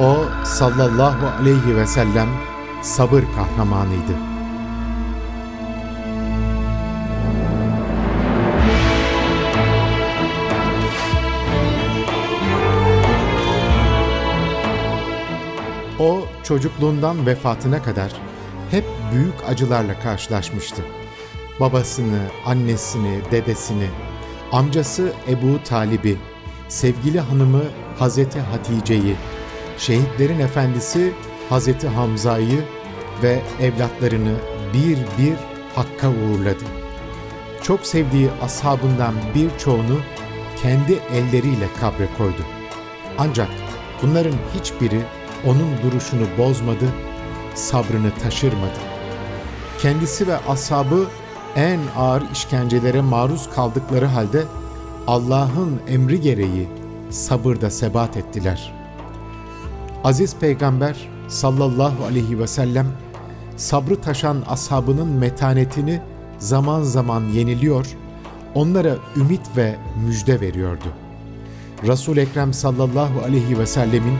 O sallallahu aleyhi ve sellem sabır kahramanıydı. O çocukluğundan vefatına kadar hep büyük acılarla karşılaşmıştı. Babasını, annesini, dedesini, amcası Ebu Talib'i, sevgili hanımı Hazreti Hatice'yi, şehitlerin efendisi Hazreti Hamza'yı ve evlatlarını bir bir Hakk'a uğurladı. Çok sevdiği ashabından birçoğunu kendi elleriyle kabre koydu. Ancak bunların hiçbiri onun duruşunu bozmadı, sabrını taşırmadı. Kendisi ve ashabı en ağır işkencelere maruz kaldıkları halde Allah'ın emri gereği sabırda sebat ettiler. Aziz Peygamber sallallahu aleyhi ve sellem sabrı taşan ashabının metanetini zaman zaman yeniliyor, onlara ümit ve müjde veriyordu. Resul Ekrem sallallahu aleyhi ve sellemin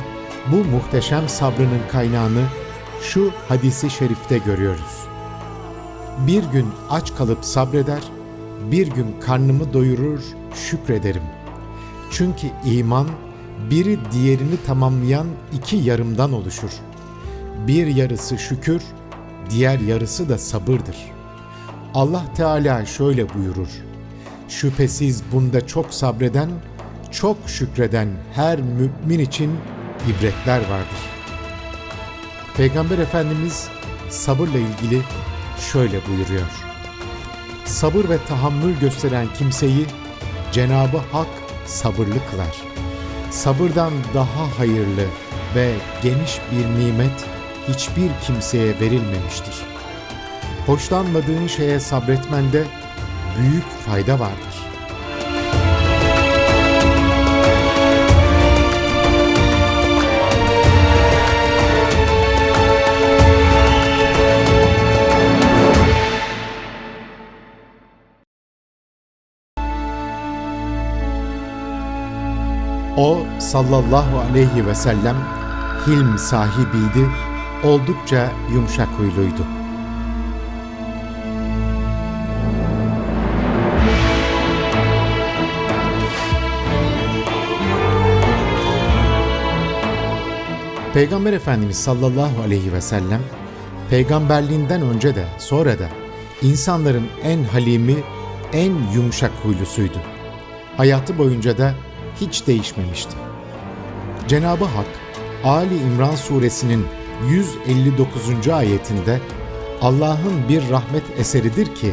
bu muhteşem sabrının kaynağını şu hadisi şerifte görüyoruz. Bir gün aç kalıp sabreder, bir gün karnımı doyurur, şükrederim. Çünkü iman biri diğerini tamamlayan iki yarımdan oluşur. Bir yarısı şükür, diğer yarısı da sabırdır. Allah Teala şöyle buyurur. Şüphesiz bunda çok sabreden, çok şükreden her mümin için ibretler vardır. Peygamber Efendimiz sabırla ilgili şöyle buyuruyor. Sabır ve tahammül gösteren kimseyi Cenabı Hak sabırlı kılar. Sabırdan daha hayırlı ve geniş bir nimet hiçbir kimseye verilmemiştir. Hoşlanmadığın şeye sabretmende büyük fayda vardır. Sallallahu aleyhi ve sellem hilm sahibiydi, oldukça yumuşak huyluydu. Peygamber Efendimiz sallallahu aleyhi ve sellem peygamberliğinden önce de sonra da insanların en halimi, en yumuşak huylusuydu. Hayatı boyunca da hiç değişmemişti. Cenabı Hak Ali İmran suresinin 159. ayetinde Allah'ın bir rahmet eseridir ki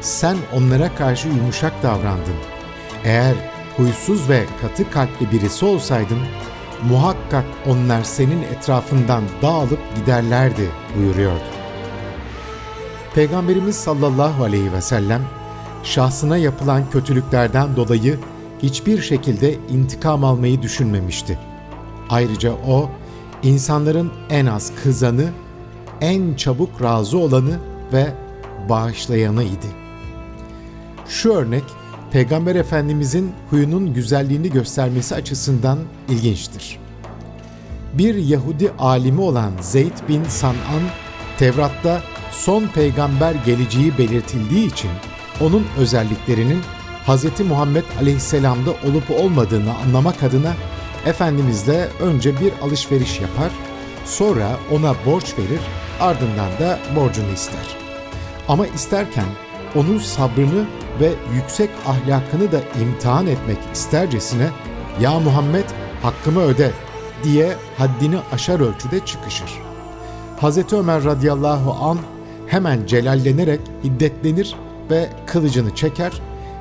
sen onlara karşı yumuşak davrandın. Eğer huysuz ve katı kalpli birisi olsaydın muhakkak onlar senin etrafından dağılıp giderlerdi buyuruyordu. Peygamberimiz sallallahu aleyhi ve sellem şahsına yapılan kötülüklerden dolayı hiçbir şekilde intikam almayı düşünmemişti. Ayrıca o, insanların en az kızanı, en çabuk razı olanı ve bağışlayanı idi. Şu örnek, Peygamber Efendimizin huyunun güzelliğini göstermesi açısından ilginçtir. Bir Yahudi alimi olan Zeyd bin San'an, Tevrat'ta son peygamber geleceği belirtildiği için onun özelliklerinin Hz. Muhammed Aleyhisselam'da olup olmadığını anlamak adına Efendimizle önce bir alışveriş yapar, sonra ona borç verir, ardından da borcunu ister. Ama isterken onun sabrını ve yüksek ahlakını da imtihan etmek istercesine ''Ya Muhammed hakkımı öde'' diye haddini aşar ölçüde çıkışır. Hz. Ömer radıyallahu an hemen celallenerek hiddetlenir ve kılıcını çeker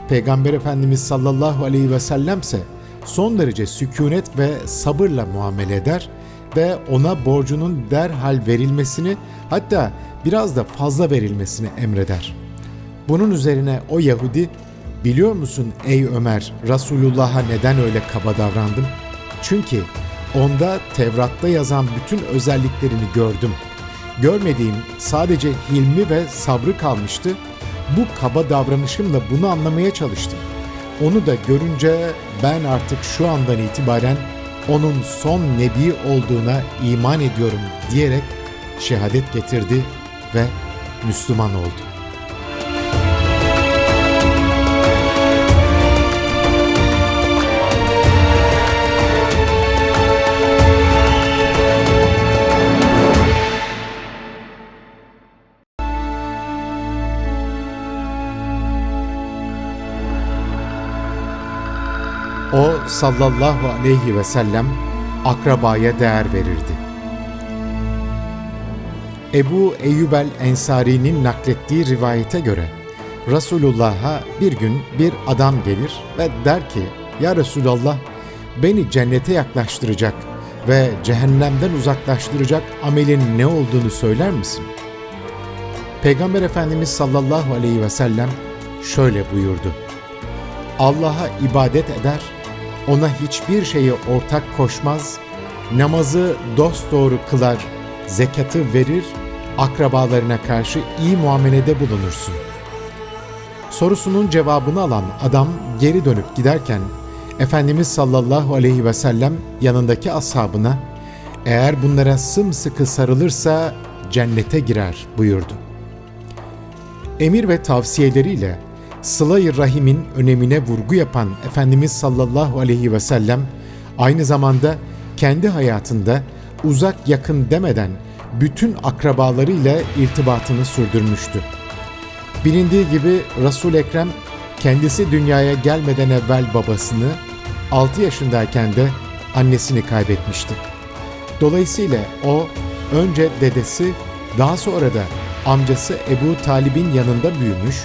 Peygamber Efendimiz sallallahu aleyhi ve sellemse son derece sükunet ve sabırla muamele eder ve ona borcunun derhal verilmesini hatta biraz da fazla verilmesini emreder. Bunun üzerine o Yahudi biliyor musun ey Ömer Resulullah'a neden öyle kaba davrandım? Çünkü onda Tevrat'ta yazan bütün özelliklerini gördüm. Görmediğim sadece hilmi ve sabrı kalmıştı bu kaba davranışımla bunu anlamaya çalıştım. Onu da görünce ben artık şu andan itibaren onun son nebi olduğuna iman ediyorum diyerek şehadet getirdi ve Müslüman oldu. Sallallahu aleyhi ve sellem akrabaya değer verirdi. Ebu Eyyubel Ensari'nin naklettiği rivayete göre Resulullah'a bir gün bir adam gelir ve der ki Ya Resulallah beni cennete yaklaştıracak ve cehennemden uzaklaştıracak amelin ne olduğunu söyler misin? Peygamber Efendimiz sallallahu aleyhi ve sellem şöyle buyurdu. Allah'a ibadet eder, ona hiçbir şeyi ortak koşmaz, namazı dosdoğru kılar, zekatı verir, akrabalarına karşı iyi muamelede bulunursun. Sorusunun cevabını alan adam geri dönüp giderken Efendimiz sallallahu aleyhi ve sellem yanındaki ashabına eğer bunlara sımsıkı sarılırsa cennete girer buyurdu. Emir ve tavsiyeleriyle Sıla-i Rahim'in önemine vurgu yapan Efendimiz sallallahu aleyhi ve sellem aynı zamanda kendi hayatında uzak yakın demeden bütün akrabalarıyla irtibatını sürdürmüştü. Bilindiği gibi Resul Ekrem kendisi dünyaya gelmeden evvel babasını, 6 yaşındayken de annesini kaybetmişti. Dolayısıyla o önce dedesi, daha sonra da amcası Ebu Talib'in yanında büyümüş,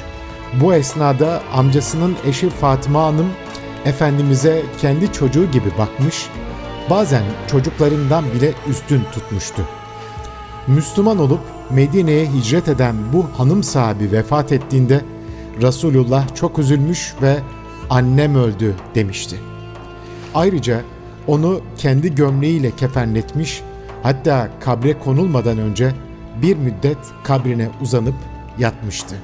bu esnada amcasının eşi Fatıma Hanım Efendimiz'e kendi çocuğu gibi bakmış, bazen çocuklarından bile üstün tutmuştu. Müslüman olup Medine'ye hicret eden bu hanım sahibi vefat ettiğinde Resulullah çok üzülmüş ve annem öldü demişti. Ayrıca onu kendi gömleğiyle kefenletmiş, hatta kabre konulmadan önce bir müddet kabrine uzanıp yatmıştı.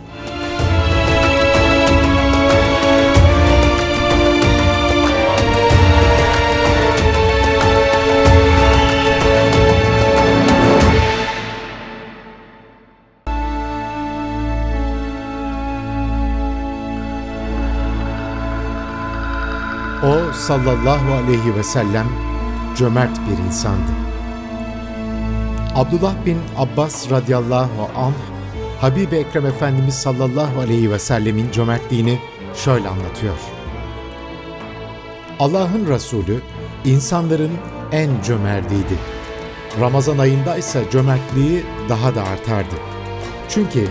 Sallallahu aleyhi ve sellem cömert bir insandı. Abdullah bin Abbas radıyallahu anh Habibi Ekrem Efendimiz sallallahu aleyhi ve sellemin cömertliğini şöyle anlatıyor. Allah'ın Resulü insanların en cömertiydi. Ramazan ayında ise cömertliği daha da artardı. Çünkü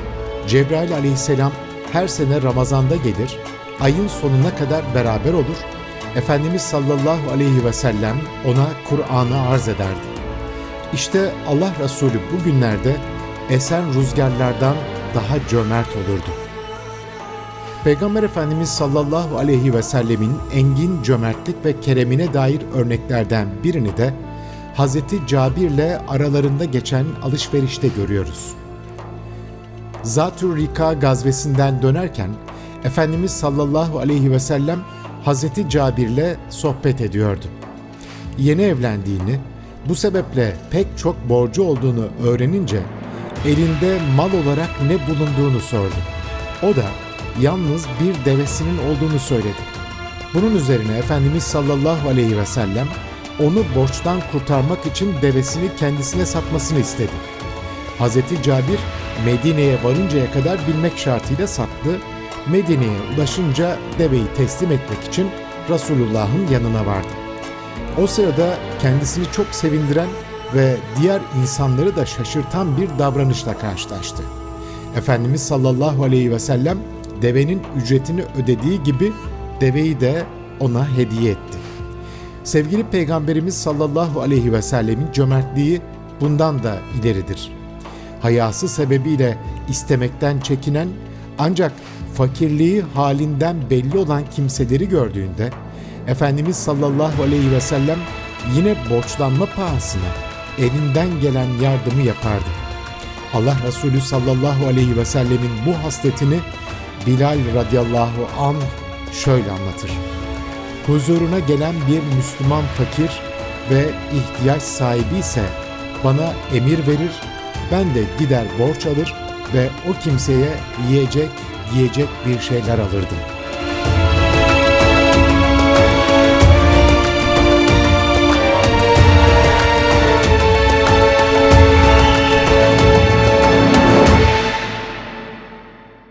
Cebrail aleyhisselam her sene Ramazan'da gelir, ayın sonuna kadar beraber olur Efendimiz sallallahu aleyhi ve sellem ona Kur'an'ı arz ederdi. İşte Allah Resulü bu günlerde esen rüzgarlardan daha cömert olurdu. Peygamber Efendimiz sallallahu aleyhi ve sellemin engin cömertlik ve keremine dair örneklerden birini de Hz. Cabir'le aralarında geçen alışverişte görüyoruz. Zatür Rika gazvesinden dönerken Efendimiz sallallahu aleyhi ve sellem Hazreti Cabir'le sohbet ediyordu. Yeni evlendiğini, bu sebeple pek çok borcu olduğunu öğrenince elinde mal olarak ne bulunduğunu sordu. O da yalnız bir devesinin olduğunu söyledi. Bunun üzerine Efendimiz sallallahu aleyhi ve sellem onu borçtan kurtarmak için devesini kendisine satmasını istedi. Hz. Cabir Medine'ye varıncaya kadar bilmek şartıyla sattı Medine'ye ulaşınca deveyi teslim etmek için Resulullah'ın yanına vardı. O sırada kendisini çok sevindiren ve diğer insanları da şaşırtan bir davranışla karşılaştı. Efendimiz sallallahu aleyhi ve sellem devenin ücretini ödediği gibi deveyi de ona hediye etti. Sevgili Peygamberimiz sallallahu aleyhi ve sellemin cömertliği bundan da ileridir. Hayası sebebiyle istemekten çekinen ancak fakirliği halinden belli olan kimseleri gördüğünde Efendimiz sallallahu aleyhi ve sellem yine borçlanma pahasına elinden gelen yardımı yapardı. Allah Resulü sallallahu aleyhi ve sellemin bu hasletini Bilal radıyallahu an şöyle anlatır. Huzuruna gelen bir Müslüman fakir ve ihtiyaç sahibi ise bana emir verir, ben de gider borç alır ve o kimseye yiyecek, giyecek bir şeyler alırdım.